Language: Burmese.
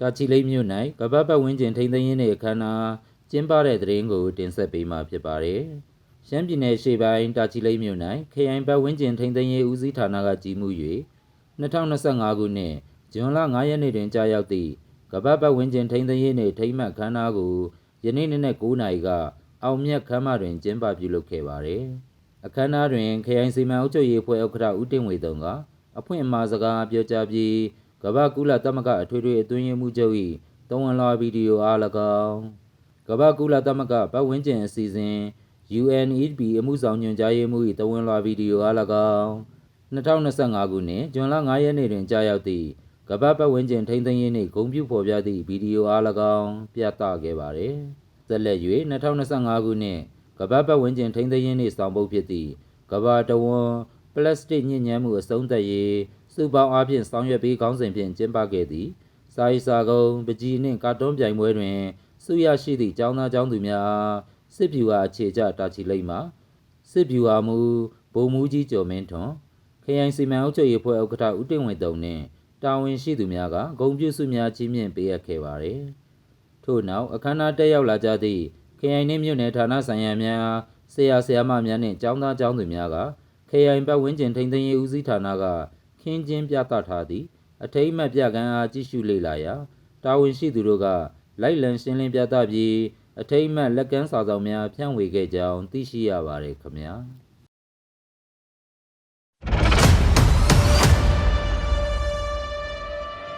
တာချီလိတ်မြို့၌ကမ္ဘာပတ်ဝန်းကျင်ထိန်းသိမ်းရေးနှင့်အခမ်းအနားကျင်းပတဲ့တဲ့ရင်ကိုတင်ဆက်ပေးမှာဖြစ်ပါတယ်။ရှမ်းပြည်နယ်ရှေ့ပိုင်းတာချီလိတ်မြို့၌ခရိုင်ပတ်ဝန်းကျင်ထိန်းသိမ်းရေးဦးစီးဌာနကကြီးမှု၍2025ခုနှစ်ဇွန်လ9ရက်နေ့တွင်ကြာရောက်သည့်ကမ္ဘာပတ်ဝန်းကျင်ထိန်းသိမ်းရေးနှင့်ထိမ်းမှတ်အခမ်းအနားကိုယနေ့နေ့နဲ့9နာရီကအောင်မြတ်ခမ်းမတွင်ကျင်းပပြုလုပ်ခဲ့ပါတယ်။အခမ်းအနားတွင်ခရိုင်စီမံအုပ်ချုပ်ရေးအဖွဲ့ဥက္ကဋ္ဌဦးတင်ဝေတုံကအဖွင့်အမှာစကားပြောကြားပြီး ကမ္ဘာကုလသမဂ္ဂအထွေထွေအတွင်းရေးမှူးချုပ်၏တဝန်လာဗီဒီယိုအား၎င်းကမ္ဘာကုလသမဂ္ဂပတ်ဝန်းကျင်အစီအစဉ် UNEP အမှုဆောင်ညွှန်ကြားရေးမှူး၏တဝန်လာဗီဒီယိုအား၎င်း2025ခုနှစ်ဇွန်လ9ရက်နေ့တွင်ကြာရောက်သည့်ကမ္ဘာပတ်ဝန်းကျင်ထိန်းသိမ်းရေးနှင့်ဂုဏ်ပြုဖော်ပြသည့်ဗီဒီယိုအား၎င်းပြသခဲ့ပါသည်ဆက်လက်၍2025ခုနှစ်ကမ္ဘာပတ်ဝန်းကျင်ထိန်းသိမ်းရေးနှင့်ဆောင်ပုဒ်ဖြစ်သည့်ကမ္ဘာတဝန်းပလတ်စတစ်ညစ်ညမ်းမှုအဆုံးသတ်ရေး စုပေါင်းအားဖြင့်ဆောင်ရွက်ပေးခေါင်းစဉ်ဖြင့်ကျင်းပခဲ့သည်စာရေးစာကုံပကြီးနှင့်ကာတွန်းပြိုင်ပွဲတွင်ဆုရရှိသည့်ကျောင်းသားကျောင်းသူများအားစစ်ဗျူဟာအခြေကျတာချီလိမ့်မှစစ်ဗျူဟာမူဗိုလ်မှူးကြီးကျော်မင်းထွန်းခရိုင်စီမံအုပ်ချုပ်ရေးဖွဲ့ဥက္ကဋ္ဌဦးတင်ဝင်းတုံနှင့်တာဝန်ရှိသူများကဂုဏ်ပြုဆုများချီးမြှင့်ပေးအပ်ခဲ့ပါသည်ထို့နောက်အခမ်းအနားတက်ရောက်လာကြသည့်ခရိုင်နှင့်မြို့နယ်ဌာနဆိုင်ရာများဆရာဆရာမများနှင့်ကျောင်းသားကျောင်းသူများကခရိုင်ပတ်ဝန်းကျင်ထိန်းသိမ်းရေးဦးစီးဌာနက ခင်းကျင်းပြသထားသည့်အထိမ်းအမှတ်ပြကန်းအားကြည့်ရှုလေ့လာရာတာဝန်ရှိသူတို့ကလိုက်လံရှင်းလင်းပြသပြီးအထိမ်းအမှတ်လက်ကမ်းစာဆောင်များဖြန့်ဝေခဲ့ကြောင်းသိရှိရပါတယ်ခင်ဗျာ။